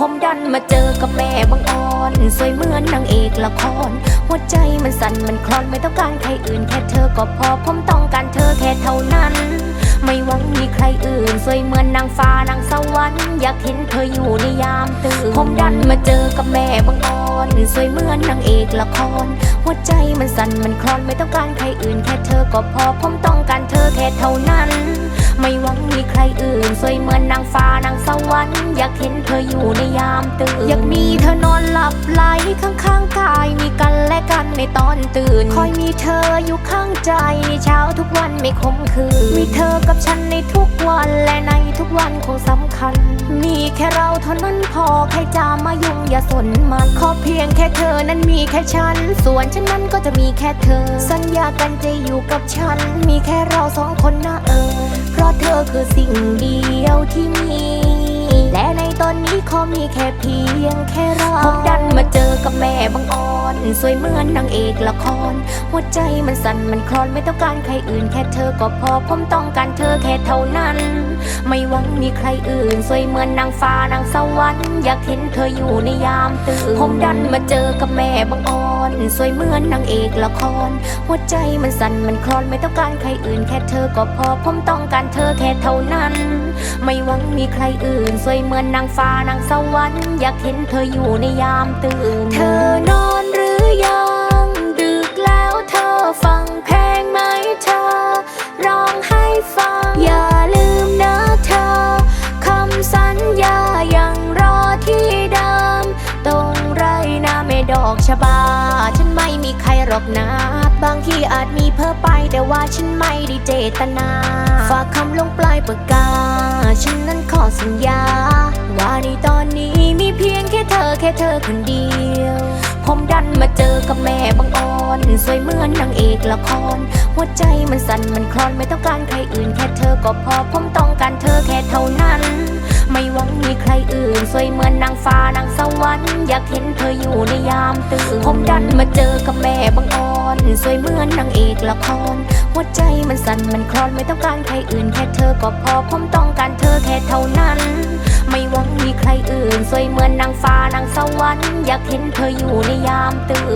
ผมดันมาเจอกับแม่บังอ่อนสวยเหมือนนางเอกละคร หัวใจมันสั่นมันคลอนไม่ต้องการใครอื่นแค่เธอก็พอ ผมต้องการเธอแค่เท่านั้น ไม่หวังมีใครอื่น สวยเหมือนนางฟ้านางสวรรค์อยากเห็นเธออยู่ในยามตื่นผมดันมาเจอกับแม่บังอ่อนสวยเหมือนนางเอกละคร หัวใจมันสั่นมันคลอนไม่ต้องการใครอื่นแค่เธอก็พอ ผมต้องการเธอแค่เท่านั้น ไม่หวังมีใครอื่น สวยเหมือนนางฟ้าน สวรรค์อยากเห็นเธออยู่ในยามตื่น อยากมีเธอนอนหลับไหลข้างๆกายมีกันและกันในตอนตื่น คอยมีเธออยู่ข้างใจในเช้าทุกวันไม่คมคืน มีเธอกับฉันในทุกวันและในทุกวันคงสำคัญ มีแค่เราเท่านั้นพอใครจะมายุ่งอย่าสนมันขอเพียงแค่เธอนั้นมีแค่ฉัน ส่วนฉันนั้นก็จะมีแค่เธอ สัญญากันจะอยู่กับฉัน มีแค่เราสองคนนะเออ เพราะเธอคือสิ่งเดียวที่มี ขอมีแค่เพียงแค่เราผมดันมาเจอกับแม่บังอ่อน สวยเหมือนนางเอกละคร หัวใจมันสั่นมันคลอนไม่ต้องการใครอื่นแค่เธอก็พอผมต้องการเธอแค่เท่านั้น ไม่หวังมีใครอื่น สวยเหมือนนางฟ้านางสวรรค์อยากเห็นเธออยู่ในยามตื่นผมดันมาเจอกับแม่บังอ่อน สวยเหมือนนางเอกละคร หัวใจมันสั่นมันคลอนไม่ต้องการใครอื่นแค่เธอก็พอผมต้องการเธอแค่เท่านั้น ไม่หวังมีใครอื่น สวยเหมือนนางฟ้านางสวรรค์อยากเห็นเธออยู่ในยามตื่นเธอนอน ดอกชบา ฉันไม่มีใครหรอกนะ บางทีอาจมีเพ้อไปแต่ว่าฉันไม่ได้เจตนา ฝากคำลงปลายปากกา ฉันนั้นขอสัญญา ว่าในตอนนี้มีเพียงแค่เธอแค่เธอคนเดียว ผมดันมาเจอกับแม่บังออนสวยเหมือนนางเอกละคร หัวใจมันสั่นมันคลอนไม่ต้องการใครอื่นแค่เธอก็พอผมต้องการเธอแค่เท่านั้น ไม่หวังมีใครอื่น สวยเหมือนนางฟ้านางสวรรค์อยากเห็นเธออยู่ในยามตื่นผมดันมาเจอกับแม่บังอ่อนสวยเหมือนนางเอกละครหัวใจมันสั่นมันคลอนไม่ต้องการใครอื่น แค่เธอก็พอผมต้องการเธอแค่เท่านั้น ไม่หวังมีใครอื่น สวยเหมือนนางฟ้านางสวรรค์อยากเห็นเธออยู่ในยามตื่น